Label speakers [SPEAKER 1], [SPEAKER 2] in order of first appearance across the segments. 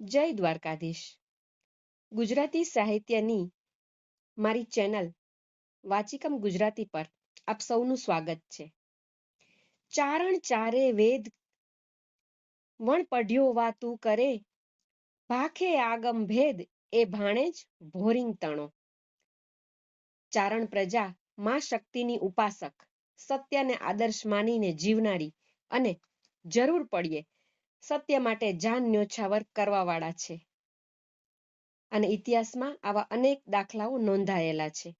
[SPEAKER 1] જય દ્વારકાધીશ. ગુજરાતી સાહિત્યની મારી ચેનલ વાચિકમ ગુજરાતી પર આપ સૌનું સ્વાગત છે. ચારણ ચારે વેદ વણ પઢ્યો વા તું કરે, ભાખે આગમ ભેદ એ ભાણેજ ભોરિંગ તણો. ચારણ પ્રજા માં શક્તિની ઉપાસક, સત્યને આદર્શ માનીને જીવનારી અને જરૂર પડ્યે સત્ય માટે જાન ન્યોછાવર કરવાવાળા છે. અને ઇતિહાસમાં આવા અનેક દાખલાઓ નોંધાયેલા છે.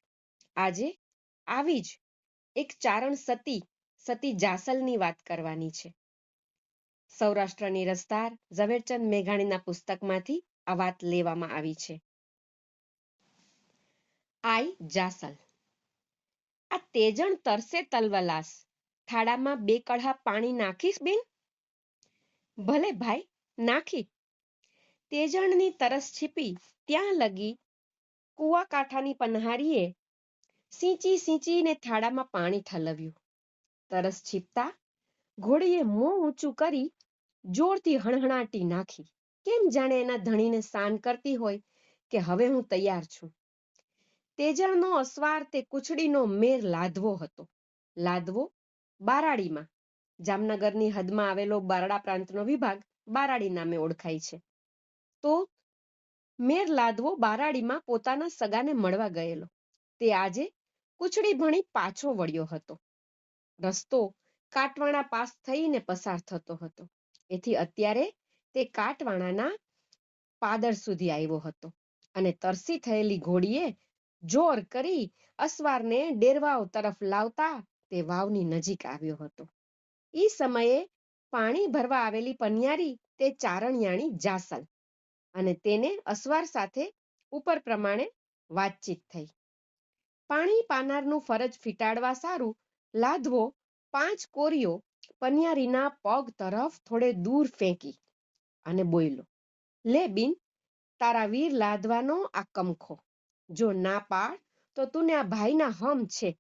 [SPEAKER 1] આજે આવી જ એક ચારણ સતી સતી જાસલની વાત કરવાની છે. સૌરાષ્ટ્રની રસધાર ઝવેરચંદ મેઘાણીના પુસ્તકમાંથી આ વાત લેવામાં આવી છે. આઈ જાસલ. આ તેજણ તરસે તલવલાસ. થાળામાં બે કળા પાણી નાખીશ બેન? ભલે ભાઈ, નાખી. તેજણની તરસ છીપી, ત્યાં લગી કુવા કાંઠાની પનહારીએ સીંચી સીંચીને થાળામાં પાણી ઠલવ્યું. તરસ છીપતા ઘોડીએ મોં ઊંચું કરી જોરથી હણહણાટી નાખી. કેમ જાણે એના ધણીને સાન કરતી હોય કે હવે હું તૈયાર છું. તેજણનો અસવાર તે કુચડીનો મેર લાદવો હતો. લાદવો બારાડીમાં. જામનગરની હદમાં આવેલો બારડા પ્રાંતનો વિભાગ બારાડી નામે ઓળખાય છે. તો મેર લાદવો બારાડીમાં પોતાના સગાને મળવા ગયેલો. તે આજે કુચડી ભણી પાછો વળ્યો હતો. રસ્તો કાટવાણા પાસ થઈને પસાર થતો હતો. એથી અત્યારે તે કાટવાણાના પાદર સુધી આવ્યો હતો અને તરસી થયેલી ઘોડીએ જોર કરી અસવારને ડેરવાવ તરફ લાવતા તે વાવની નજીક આવ્યો હતો. ઈ સમયે પાણી ભરવા આવેલી પનિયારી તે ચારણિયાણી જાસલ અને તેને અસવાર સાથે ઉપર પ્રમાણે વાતચીત થઈ. પાણી પાનારનું ફરજ ફીટાડવા સારું લાધવો પાંચ કોરીઓ પનિયારીના પગ તરફ થોડે દૂર ફેંકી અને બોયલો, લે બિન, તારા વીર લાદવાનો આ કમખો. જો ના પાડ તો તું આ ભાઈના હમ છે.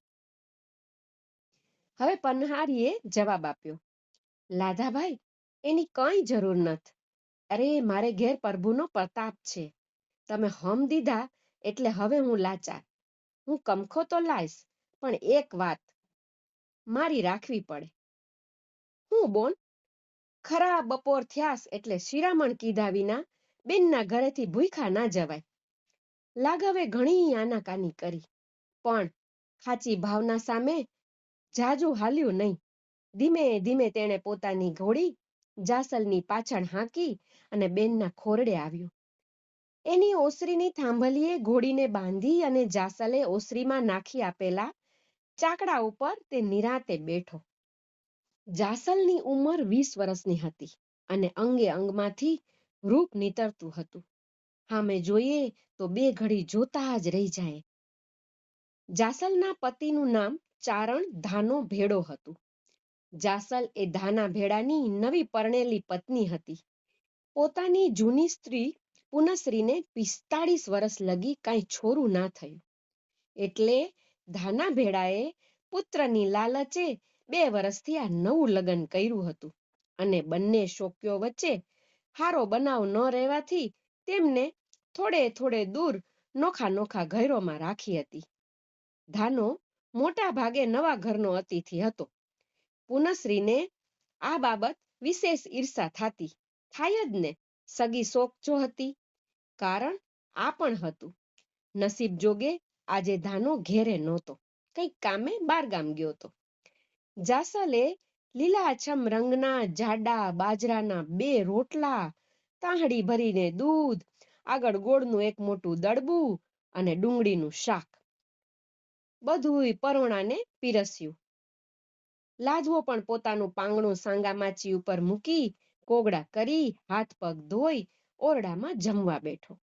[SPEAKER 1] હવે પન્હારીએ જવાબ આપ્યો, લાધાભાઈ, એની કઈ જરૂર નથ. અરે, મારે ઘેર પ્રભુનો પ્રતાપ છે. તમે હમ દીધા એટલે હવે હું લાચાર. હું કમખો તો લાઈશ, પણ એક વાત મારી રાખવી પડે. હું બોન ખરા બપોર થયાસ એટલે શિરામણ કીધા વિના બેનના ઘરેથી ભૂખા ના જવાય. લાઘવે ઘણી આનાકાની કરી. પણ ખાચી ભાવના સામે જાજુ હાલ્યું નહીં. ધીમે ધીમે તેણે પોતાની ઘોડી જાસલની પાછળ હાંકી અને બેનના ખોરડે આવ્યો. એની ઓસરીની થાંભલીએ ઘોડીને બાંધી અને જાસલે ઓસરીમાં નાખી આપેલા ચાકડા ઉપર તે નિરાતે બેઠો. જાસલની ઉંમર વીસ વર્ષની હતી અને અંગે અંગમાંથી રૂપ નીતરતું હતું. સામે જોઈએ તો બે ઘડી જોતા જ રહી જાય. જાસલના પતિનું નામ ચારણ ધાનો ભેડો હતું. જાસલ એ ધાના ભેડાની નવી પરણેલી પત્ની હતી. પોતાની જૂની સ્ત્રી પુનશ્રીને પિસ્તાળીસ વર્ષ લગી કાંઈ છોરું ના થયું. એટલે ધાના ભેડાએ પુત્રની લાલચે બે વર્ષથી આ નવું લગ્ન કર્યું હતું અને બંને શોક્યો વચ્ચે હારો બનાવ ન રહેવાથી તેમને થોડે થોડે દૂર નોખા નોખા ઘરોમાં રાખી હતી. ધાનો મોટા ભાગે નવા ઘરનો અતિથિ હતો. પુનશ્રીને આ બાબત વિશેષ ઈર્ષા થાતી. થાય જ ને, સગી શોક જો હતી. કારણ આ પણ હતું. નસીબ જોગે આજે ધાનો ઘેરે નહોતો. કંઈક કામે બારગામ ગયો હતો. જાસલે લીલાછમ રંગના જાડા બાજરાના બે રોટલા, તાહડી ભરીને દૂધ, આગળ ગોળનું એક મોટું દડબું અને ડુંગળીનું શાક. બધુંય પરોણાને પીરસ્યું. લાજવો પણ પોતાનું પાંગણું સાંગામાચી ઉપર મૂકી, કોગળા કરી, હાથ પગ ધોઈ, ઓરડામાં જમવા બેઠો.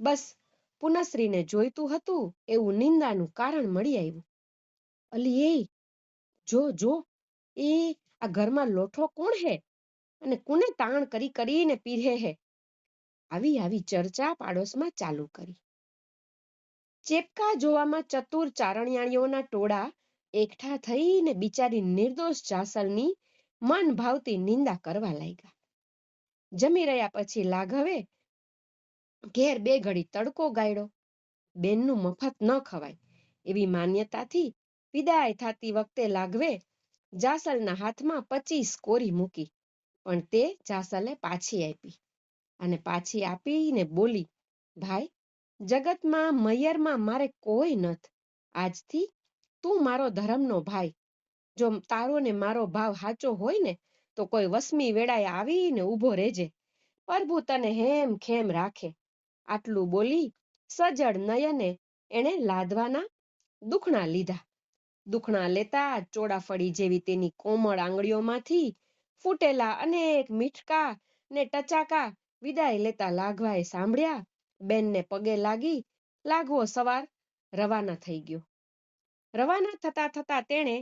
[SPEAKER 1] બસ, પુનશ્રીને જોઈતું હતું, એવું નિંદાનું કારણ મળી આવ્યું. અલી એ, જો જો, એ, આ ઘરમાં લોઠો કોણ હે? અને કોને તાણ કરી, કરીને પીરે હે? આવી આવી ચર્ચા પાડોશમાં ચાલુ કરી. ચેપકા જોવામાં ચતુર ચારણિયાણીઓના ટોળા એકઠા થઈને બિચારી નિર્દોષ જાસલની મન ભાવતી નિંદા કરવા લાગ્યા. જમી રહ્યા પછી લાઘવે ઘેર બે ઘડી તડકો ગાળ્યો. બેનનું મફત ન ખવાય એવી માન્યતાથી વિદાય થતી વખતે લાઘવે જાસલના હાથમાં પચીસ કોરી મૂકી, પણ તે જાસલે પાછી આપી અને પાછી આપીને બોલી, ભાઈ જગતમાં મૈયરમાં મારે કોઈ નથ. આજથી તું મારો ધર્મનો ભાઈ. જો તારો ને મારો ભાવ સાચો હોય ને, તો કોઈ વસમી વેળાએ આવીને ઊભો રહેજે. પ્રભુ તને હેમ ખેમ રાખે. આટલું બોલી સજળ નયને એણે લાદવાના દુખણા લીધા. દુખણા લેતા ચોડાફળી જેવી તેની કોમળ આંગળીઓમાંથી ફૂટેલા અનેક મીઠકા ને ટચાકા વિદાય લેતા લાઘવાએ સાંભળ્યા બેનને પગે લાગી લાગવો સવાર રવાના થઈ ગયો. રવાના થતા થતા તેણે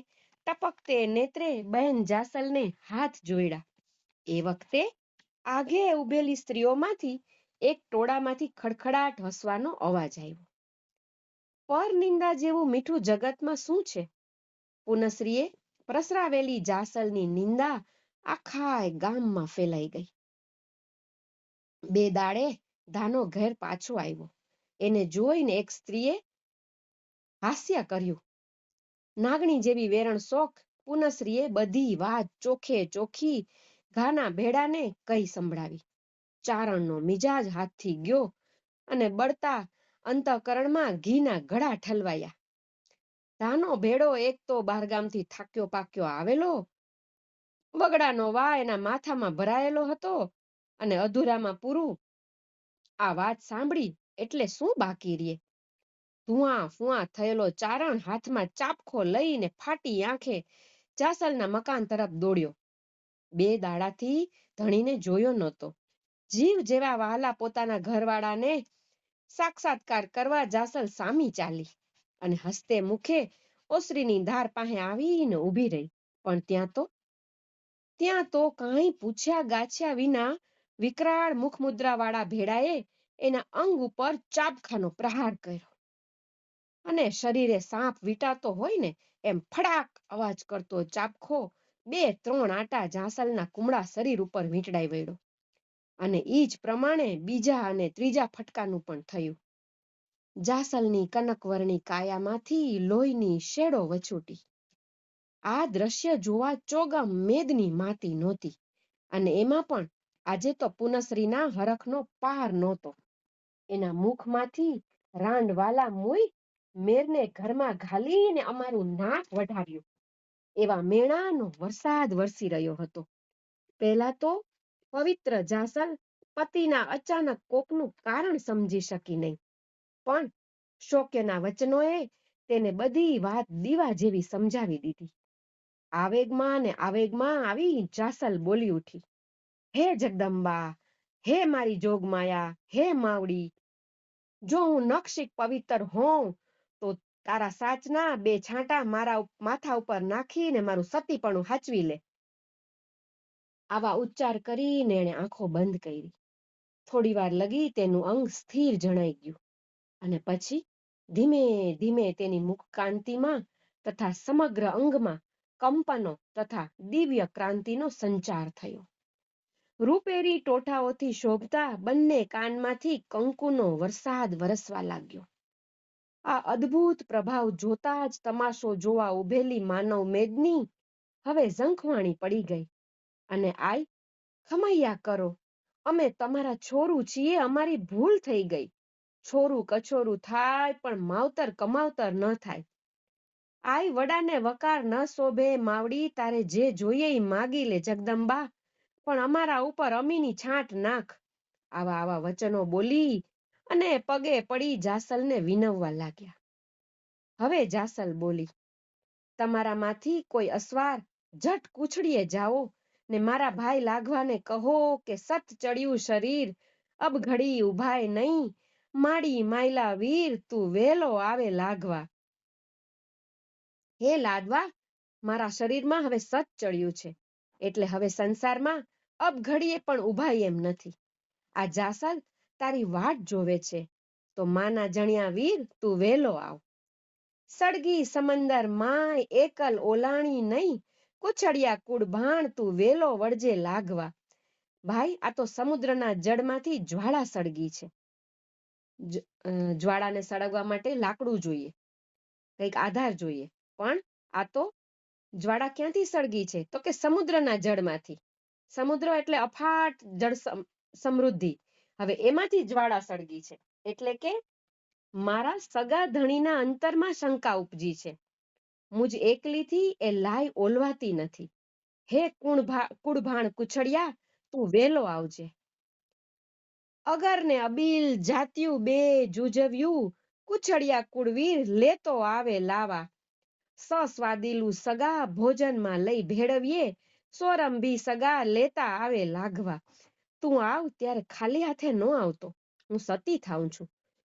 [SPEAKER 1] ટપકતે નેત્રે બહેન જાસલને હાથ જોડ્યા. એ વખતે આગે ઉભેલી સ્ત્રીઓમાંથી એક ટોળામાંથી ખડખડાટ હસવાનો અવાજ આવ્યો. પર નિંદા જેવું મીઠું જગતમાં શું છે પુનશ્રીએ પ્રસરાવેલી જાસલની નિંદા આખાય ગામમાં ફેલાઈ ગઈ. બે દાડે ધાનો ઘેર પાછો આવ્યો. એને જોઈને એક સ્ત્રીએ હાસ્ય કર્યું. નાગણી જેવી વેરણ શોખ પુનશ્રીએ બધી વાત ચોખે ચોખી ઘાના ભેડાને કહી સંભળાવી. ચારણનો મિજાજ હાથથી ગયો અને બળતા અંતઃકરણમાં ઘીના ઘડા ઠલવાયા. ધાનો ભેડો એક તો બહારગામથી થાક્યો પાક્યો આવેલો, વગડાનો વા એના માથામાં ભરાયેલો હતો અને અધૂરામાં પૂરું આ વાત સાંભળી એટલે શું બાકી રે ધુઆ ફુઆ થયેલો ચારણ હાથમાં ચાપખો લઈને ફાટી આંખે જાસલના મકાન તરફ દોડ્યો. બે દાડાથી ધણીને જોયો નહોતો. જીવ જેવા વહાલા પોતાના ઘરવાળાને સાક્ષાત્કાર કરવા જાસલ સામી ચાલી અને હસતે મુખે ઓસરીની ધાર પાસે આવીને ઊભી રહી. પણ ત્યાં તો ત્યાં તો કાંઈ પૂછ્યા ગાછ્યા વિના વિકરાળ મુખમુદ્રા વાળા ભેડાએ એના અંગ ઉપર ચાબખાનો પ્રહાર કર્યો. અને શરીરે સાપ વીટાતો હોય ને એમ ફડાક અવાજ કરતો ચાબખો બે ત્રણ આટા જાસલના કુમળા શરીર ઉપર વીંટળાઈ વળ્યો. અને ઈ જ પ્રમાણે બીજા અને ત્રીજા ફટકાનું પણ થયું. જાસલની કનકવર્ણી કાયામાંથી લોહીની શેડો વછૂટી. આ દ્રશ્ય જોવા ચોગમ મેદની માતી નહોતી. અને એમાં પણ આજે તો પુનશ્રીના હરખનો પાર નહોતો. એના મુખમાંથી રાંડવાલા મુઈ મેરને ઘરમાં ઘાલીને અમારું નાક વઢાવ્યું. એવા મેણાનો વરસાદ વરસી રહ્યો હતો. પહેલા તો પવિત્ર જાસલ પતિના અચાનક કોકનું કારણ સમજી શકી નહીં. પણ શોક્યના વચનોએ તેને બધી વાત દીવા જેવી સમજાવી દીધી. આવેગમાં ને આવેગમાં આવી જાસલ બોલી ઉઠી. હે જગદંબા, હે મારી જોગમાયા, હે માવડી, જો હું નક્ષિક પવિત્ર હોઉં, તો તારા સાચના બે છાંટા મારા માથા ઉપર નાખીને મારું સતીપણું હાચવી લે. આવા ઉચ્ચાર કરીને એણે આંખો બંધ કરી. થોડી વાર લગી તેનું અંગ સ્થિર જણાઈ ગયું અને પછી ધીમે ધીમે તેની મુખ કાંતિમાં તથા સમગ્ર અંગમાં કંપનો તથા દિવ્ય ક્રાંતિનો સંચાર થયો. રૂપેરી ટોઠાઓથી શોભતા બંને કાનમાંથી કંકુનો વરસાદ વરસવા લાગ્યો. આ અદ્ભુત પ્રભાવ જોતા જ તમાશો જોવા ઉભેલી માનવ મેદની હવે ઝંખવાણી પડી ગઈ અને આઈ, ખમૈયા કરો, અમે તમારા છોરું છીએ, અમારી ભૂલ થઈ ગઈ. છોરું કછોરું થાય, પણ માવતર કમાવતર ન થાય. આઈ વડાને વકાર ન શોભે, માવડી તારે જે જોઈએ એ માગી લે, જગદંબા. પણ અમારા ઉપર અમીની છાંટ નાખ. આવા આવા વચનો બોલી અને પગે પડી જાસલને વિનવવા લાગ્યા. હવે જાસલ બોલી, તમારામાંથી કોઈ અસવાર ઝટ કૂછડીએ જાઓ ને મારા ભાઈ લાગવાને કહો કે સત ચડ્યું શરીર, અબ ઘડી ઉભાય નહીં, માડી માયલા વીર તું વેલો આવે લાગવા. હે લાદવા મારા શરીરમાં હવે સત ચડ્યું છે, એટલે હવે સંસારમાં અબ ઘડીએ પણ ઉભાય એમ નથી. આ જાસલ તારી વાટ જોવે છે. તો માના જણ્યા વીર તું વેલો આવ. સળગી સમંદર માય એકલ ઓલાણી નહીં. કુછડિયા કુળ ભાણ તું વેલો વળજે લાગવા. ભાઈ, આ તો સમુદ્રના જળમાંથી જ્વાળા સળગી છે. જ્વાળાને સળગવા માટે લાકડું જોઈએ. કંઈક આધાર જોઈએ. પણ આ તો જ્વાળા ક્યાંથી સળગી છે? તો કે સમુદ્રના જળમાંથી. સમુદ્ર એટલે અફાટ જળ સમૃદ્ધિ. હવે એમાંથી જ્વાળા સળગી છે. એટલે કે મારા સગા ધણીના અંતરમાં શંકા ઉપજી છે. મુજ એકલીથી એ લાય ઓલવાતી નથી. હે કુળભાણ કુછડિયા, તું વેલો આવજે. અગર ને અબીલ જાત્યું બે જુજવ્યું, કુછડિયા કુળવીર લેતો આવે લાવા. સસ્વાદીલું સગા ભોજનમાં લઈ ભેળવીએ સોરંભી સગા લેતા આવે લાગવા. તું આવ ત્યારે ખાલી હાથે ન આવતો. હું સતી થાઉં છું.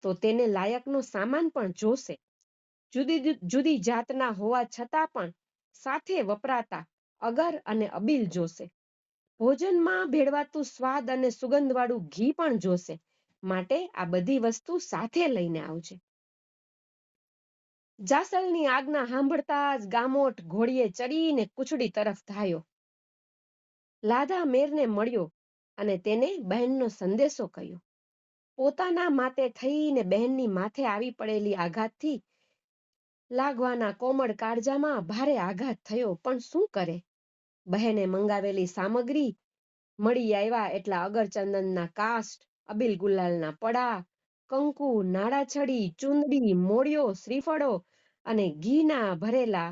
[SPEAKER 1] તો તેને લાયકનો સામાન પણ જોશે. જુદી જુદી જાતના હોવા છતાં પણ સાથે વપરાતા અગર અને અબીલ જોશે. ભોજનમાં ભેળવાતું સ્વાદ અને સુગંધવાળું ઘી પણ જોશે. માટે આ બધી વસ્તુ સાથે લઈને આવજે. જાસલની આજ્ઞા સાંભળતા જ ગામોટ ઘોડીએ ચડીને કુચડી તરફ ધાયો. લાધા મેરને મળ્યો અને તેને બહેનનો સંદેશો કહ્યો. પોતાના માતે થઈને બહેનની માથે આવી પડેલી આઘાતથી લાગવાના કોમળ કાળજામાં ભારે આઘાત થયો. પણ શું કરે? બહેને મંગાવેલી સામગ્રી મળી આવ્યા એટલા અગરચંદનના કાસ્ટ અબીલ ગુલાલના પડા, કંકુ, નાળાછડી, ચુંદડી, મોળિયો, શ્રીફળો અને ઘીના ભરેલા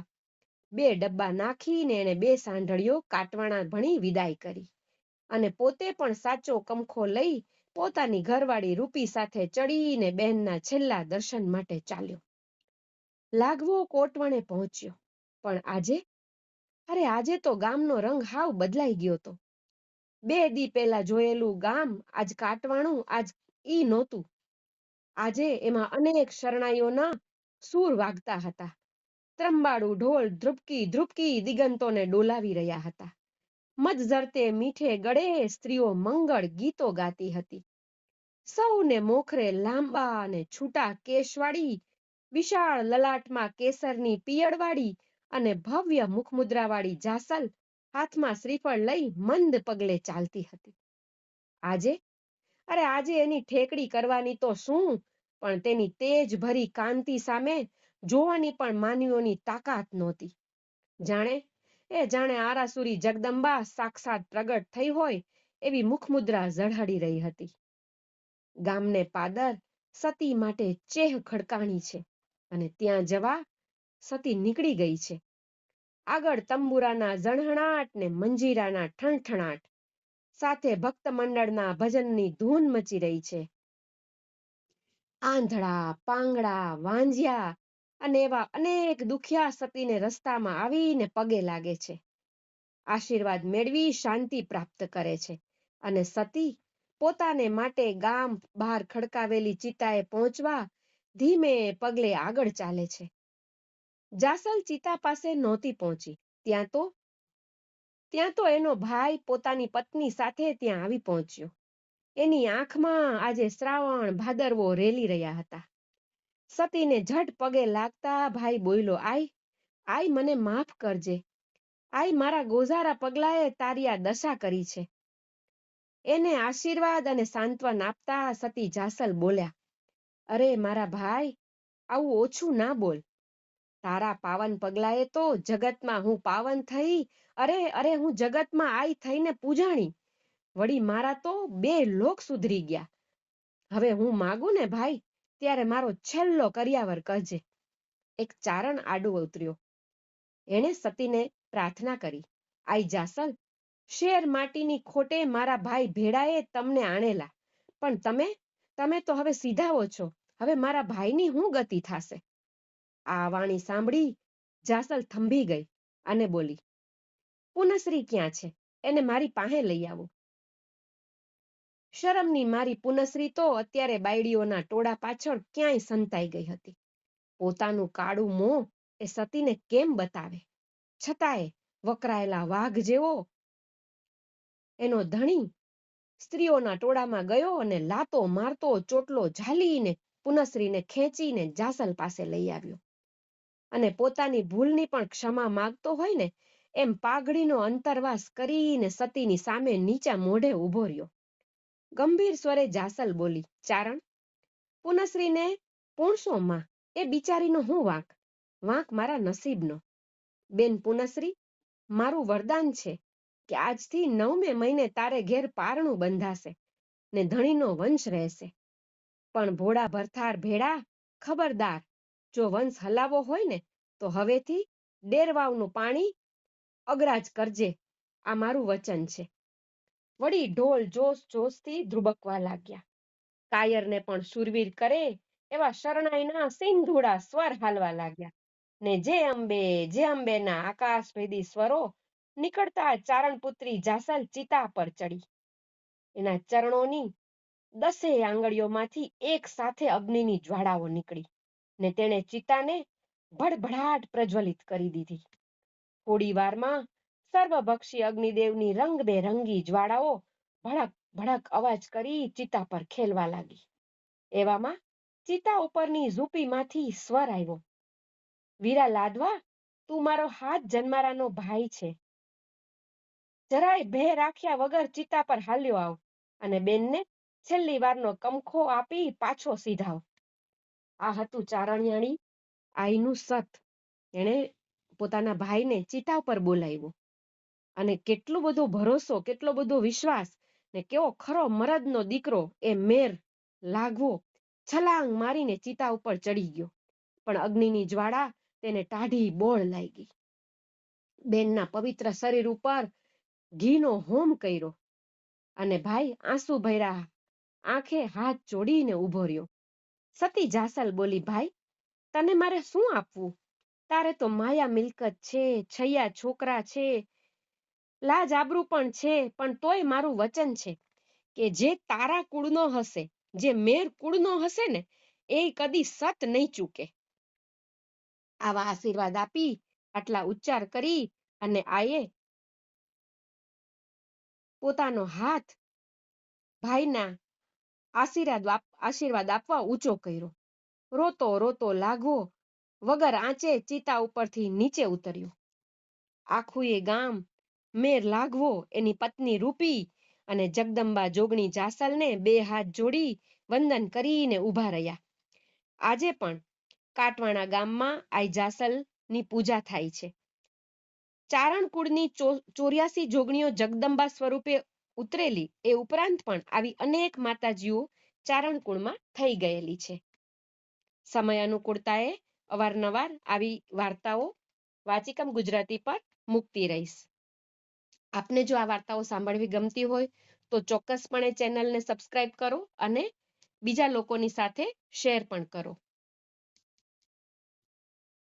[SPEAKER 1] બે ડબ્બા નાખીને એણે બે સાંઢળીઓ કાટવાણા ભણી વિદાય કરી અને પોતે પણ સાચો કમખો લઈ પોતાની ઘરવાળી રૂપી સાથે ચડીને બહેનના છેલ્લા દર્શન માટે ચાલ્યો. લાગવો કોટવણે પહોંચ્યો, પણ આજે? અરે આજે તો ગામનો રંગ હાવ બદલાઈ ગયો હતો બે દી પહેલા જોયેલું ગામ આજ કાટવાણું આજ ઈ નહોતું. આજે એમાં અનેક શરણાઈઓના સૂર વાગતા હતા. ત્રંબાડું, ઢોલ, ધ્રુપકી ધ્રુપકી દિગંતોને ડોલાવી રહ્યા હતા. મદઝરતે મીઠે ગળે સ્ત્રીઓ મંગળ ગીતો ગાતી હતી. સૌને મોખરે લાંબા અને છૂટા કેશવાળી, વિશાળ લલાટમાં કેસરની પિયળવાળી અને ભવ્ય મુખમુદ્રાવાળી જાસલ હાથમાં શ્રીફળ લઈ મંદ પગલે ચાલતી હતી. આજે? અરે આજે એની ઠેકડી કરવાની તો શું? પણ તેની તેજ ભરી કાંતિ સામે જોવાની પણ માનવીઓની તાકાત નહોતી. જાણે? એ જાણે આરાસુરી જગદંબા સાક્ષાત પ્રગટ થઈ હોય એવી મુખમુદ્રા ઝળહળી રહી હતી. ગામને પાદર સતી માટે ચેહ ખડકાણી છે અને ત્યાં જવા સતી નીકળી ગઈ છે. આગળ તંબુરાના ઝણહણાટ ને મંજીરાના ઠણઠણાટ, સાથે ભક્ત મંડળના ભજનની ધૂન મચી રહી છે. આંધળા પાંગડા વાંજિયા અને એવા અનેક દુખિયા સતીને રસ્તામાં આવીને પગે લાગે છે. આશીર્વાદ મેળવી શાંતિ પ્રાપ્ત કરે છે અને સતી પોતાને માટે ગામ બહાર ખડકાવેલી ચિતાએ પહોંચવા ધીમે પગલે આગળ ચાલે છે. જાસલ ચિતા પાસે નહોતી પહોંચી. ત્યાં તો ત્યાં તો એનો ભાઈ પોતાની પત્ની સાથે ત્યાં આવી પહોંચ્યો. એની આંખમાં આજે શ્રાવણ ભાદરવો રેલી રહ્યા હતા. સતીને ઝટ પગે લાગતા ભાઈ બોલ્યો, આઈ આઈ મને માફ કરજે. આઈ મારા ગોઝારા પગલાએ તારી આ દશા કરી છે. એને આશીર્વાદ અને સાંત્વન આપતા સતી જાસલ બોલ્યા, અરે મારા ભાઈ, આવું ઓછું ના બોલ. તારા પાવન પગલાએ તો જગતમાં હું પાવન થઈ, અરે અરે હું જગતમાં આઈ થઈને પૂજાણી. વળી મારા તો બે લોક સુધરી ગયા. હવે હું માગું ને ભાઈ? ત્યારે મારો છેલ્લો કર્યાવર કહેજે એક ચારણ આડું ઉતર્યો એણે સતીને પ્રાર્થના કરી. આઈ જાસલ, શેર માટીની ખોટે મારા ભાઈ ભેળાએ તમને આણેલા. પણ તમે તમે તો હવે સીધાવો છો. હવે મારા ભાઈની હું ગતિ થાશે? આ વાણી સાંભળી જાસલ થંભી ગઈ અને બોલી, પુનશ્રી ક્યાં છે? એને મારી પાસે લઈ આવો. શરમની મારી પુનશ્રી તો અત્યારે બાયડીઓના ટોળા પાછળ ક્યાંય સંતાઈ ગઈ હતી. પોતાનું કાળું મોં એ સતીને કેમ બતાવે? છતાંય વકરાયેલા વાઘ જેવો એનો ધણી સ્ત્રીઓના ટોળામાં ગયો અને લાતો મારતો, ચોટલો ઝાલીને પુનશ્રીને ખેંચીને જાસલ પાસે લઈ આવ્યો. અને પોતાની ભૂલની પણ ક્ષમા માગતો હોય ને, એમ પાઘડીનો અંતરવાસ કરીને સતીની સામે નીચા મોઢે ઊભો રહ્યો. ગંભીર સ્વરે જાસલ બોલી, ચારણ, પુનશ્રીને માં એ બિચારીનો હું વાંક? વાંક મારા નસીબનો. બેન પુનશ્રી, મારું વરદાન છે કે આજથી નવમે મહિને તારે ઘેર પારણું બંધાશે ને ધણીનો વંશ રહેશે. પણ ભોળા ભરથાર ભેડા ખબરદાર, જો વંશ હલાવો હોય ને, તો હવેથી ડેરવાવનું પાણી અગરાજ કરજે. આ મારું વચન છે. વળી ઢોલ જોશ જોશથી ધ્રુબકવા લાગ્યા. કાયરને પણ શુરવીર કરે એવા શરણાઈના સિંધુડા સ્વર હાલવા લાગ્યા. ને જે અંબે, જે અંબેના આકાશભેદી સ્વરો નીકળતા ચારણપુત્રી જાસલ ચિતા પર ચડી. એના ચરણોની દસે આંગળીઓમાંથી એક સાથે અગ્નિની જ્વાળાઓ નીકળી ને તેણે ચિતાને ભડભડાટ પ્રજ્વલિત કરી દીધી. થોડી વારમાં સર્વભક્ષી અગ્નિદેવની રંગબેરંગી જ્વાળાઓ ભડક ભડક અવાજ કરી ચિતા પર ખેલવા લાગી. એવામાં ચિતા ઉપરની ઝૂંપીમાંથી સ્વર આવ્યો. વીરા લાદવા તું મારો હાથ જન્મારાનો ભાઈ છે. જરાય ભે રાખ્યા વગર ચિતા પર હાલ્યો આવ અને બેનને છેલ્લી વારનો કમખો આપી પાછો સીધાવ. આ હતું ચારણિયાણી આઈનું સત. એણે પોતાના ભાઈને ચિતા પર બોલાવ્યો. અને કેટલો બધો ભરોસો, કેટલો બધો વિશ્વાસ ને કેવો ખરો મરદનો દીકરો એ મેર લાગવો, છલાંગ મારીને ચિતા ઉપર ચડી ગયો. પણ અગ્નિની જ્વાળા તેને ટાઢી બોળ લાગી. બેનના પવિત્ર શરીર ઉપર ઘીનો હોમ કર્યો અને ભાઈ આંસુ ભર્યા, આંખે હાથ જોડીને ઊભો રહ્યો. સતી જાસલ બોલી, ભાઈ, તને મારે શું આપવું? તારે તો માયા મિલકત છે, છૈયા છોકરા છે લાજ આબરૂ પણ છે, પણ તોય મારું વચન છે કે જે તારા કુળનો હશે, જે મેર કુળનો હશે ને, એ કદી સત નહીં ચૂકે. આવા આશીર્વાદ આપી, આટલા ઉચ્ચાર કરી અને આયે પોતાનો હાથ ભાઈના આશીર્વાદ આશીર્વાદ આપવા ઊંચો કર્યો. રોતો રોતો લાગવો વગર આંચે ચિતા ઉપરથી નીચે ઉતર્યો. આખું એ ગામ મેર લાગવો, એની પત્ની રૂપી અને જગદંબા જોગણી જાસલને બે હાથ જોડી વંદન કરીને ઊભા રહ્યા. આજે પણ કાટવાણા ગામમાં આઈ જાસલની પૂજા થાય છે. ચારણ કુળની ચોર્યાસી જોગણીઓ જગદંબા સ્વરૂપે ઉતરેલી, એ ઉપરાંત પણ આવી અનેક માતાજીઓ ચારણ કુળમાં થઈ ગયેલી છે. સમય અનુકૂળતાએ અવારનવાર આવી વાર્તાઓ વાચિકમ ગુજરાતી પર મૂકતી રહીશ. આપને જો આ વાર્તાઓ સાંભળવી ગમતી હોય, તો ચોક્કસપણે ચેનલને સબસ્ક્રાઇબ કરો અને બીજા લોકોની સાથે શેર પણ કરો.